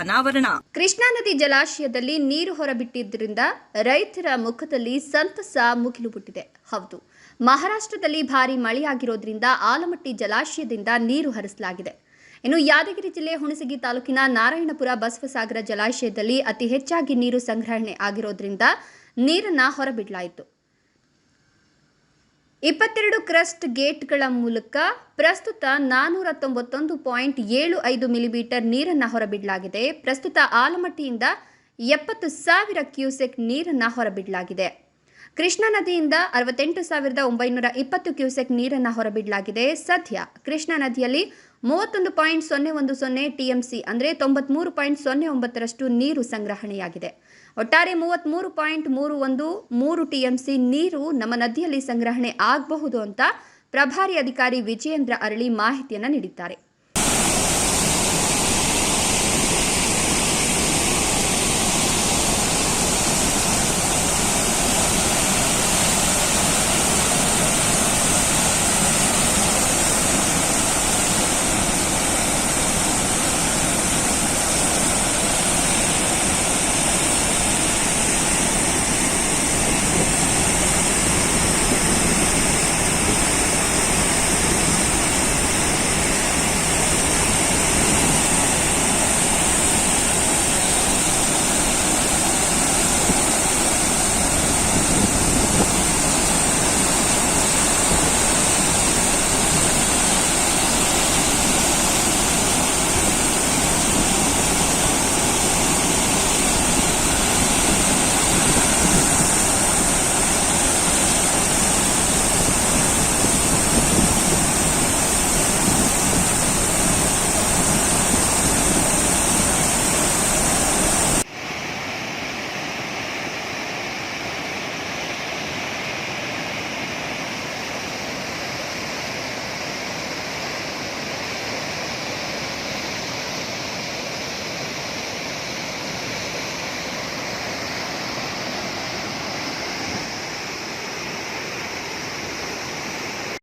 ಅನಾವರಣ. ಕೃಷ್ಣಾ ನದಿ ಜಲಾಶಯದಲ್ಲಿ ನೀರು ಹೊರಬಿಟ್ಟಿದ್ದರಿಂದ ರೈತರ ಮುಖದಲ್ಲಿ ಸಂತಸ ಮುಗಿಲು ಬಿಟ್ಟಿದೆ ಹೌದು, ಮಹಾರಾಷ್ಟ್ರದಲ್ಲಿ ಭಾರಿ ಮಳೆಯಾಗಿರೋದ್ರಿಂದ ಆಲಮಟ್ಟಿ ಜಲಾಶಯದಿಂದ ನೀರು ಹರಿಸಲಾಗಿದೆ. ಇನ್ನು ಯಾದಗಿರಿ ಜಿಲ್ಲೆ ಹುಣಸಗಿ ತಾಲೂಕಿನ ನಾರಾಯಣಪುರ ಬಸವಸಾಗರ ಜಲಾಶಯದಲ್ಲಿ ಅತಿ ಹೆಚ್ಚಾಗಿ ನೀರು ಸಂಗ್ರಹಣೆ ಆಗಿರೋದ್ರಿಂದ ನೀರನ್ನ ಹೊರಬಿಡಲಾಯಿತು. ಇಪ್ಪತ್ತೆರಡು ಕ್ರಸ್ಟ್ ಗೇಟ್ಗಳ ಮೂಲಕ ಪ್ರಸ್ತುತ ನಾನೂರ ತೊಂಬತ್ತೊಂದು ಪಾಯಿಂಟ್ ಏಳು ಐದು ಮಿಲಿಮೀಟರ್ ನೀರನ್ನು ಹೊರಬಿಡಲಾಗಿದೆ. ಪ್ರಸ್ತುತ ಆಲಮಟ್ಟಿಯಿಂದ ಎಪ್ಪತ್ತು ಸಾವಿರ ಕ್ಯೂಸೆಕ್ ನೀರನ್ನು ಹೊರಬಿಡಲಾಗಿದೆ. ಕೃಷ್ಣಾ ನದಿಯಿಂದ ಅರವತ್ತೆಂಟು ಸಾವಿರದ ಒಂಬೈನೂರ ಇಪ್ಪತ್ತು ಕ್ಯೂಸೆಕ್ ನೀರನ್ನು ಹೊರಬಿಡಲಾಗಿದೆ. ಸದ್ಯ ಕೃಷ್ಣಾ ನದಿಯಲ್ಲಿ ಮೂವತ್ತೊಂದು ಪಾಯಿಂಟ್ ಸೊನ್ನೆ ಒಂದು ಸೊನ್ನೆ ಟಿಎಂಸಿ, ಅಂದರೆ ತೊಂಬತ್ಮೂರು ಪಾಯಿಂಟ್ ಸೊನ್ನೆ ಒಂಬತ್ತರಷ್ಟು ನೀರು ಸಂಗ್ರಹಣೆಯಾಗಿದೆ. ಒಟ್ಟಾರೆ ಮೂವತ್ತ್ಮೂರು ಪಾಯಿಂಟ್ ಮೂರು ಒಂದು ಮೂರು ಟಿಎಂಸಿ ನೀರು ನಮ್ಮ ನದಿಯಲ್ಲಿ ಸಂಗ್ರಹಣೆ ಆಗಬಹುದು ಅಂತ ಪ್ರಭಾರಿ ಅಧಿಕಾರಿ ವಿಜಯೇಂದ್ರ ಅರಳಿ ಮಾಹಿತಿಯನ್ನು ನೀಡಿದ್ದಾರೆ.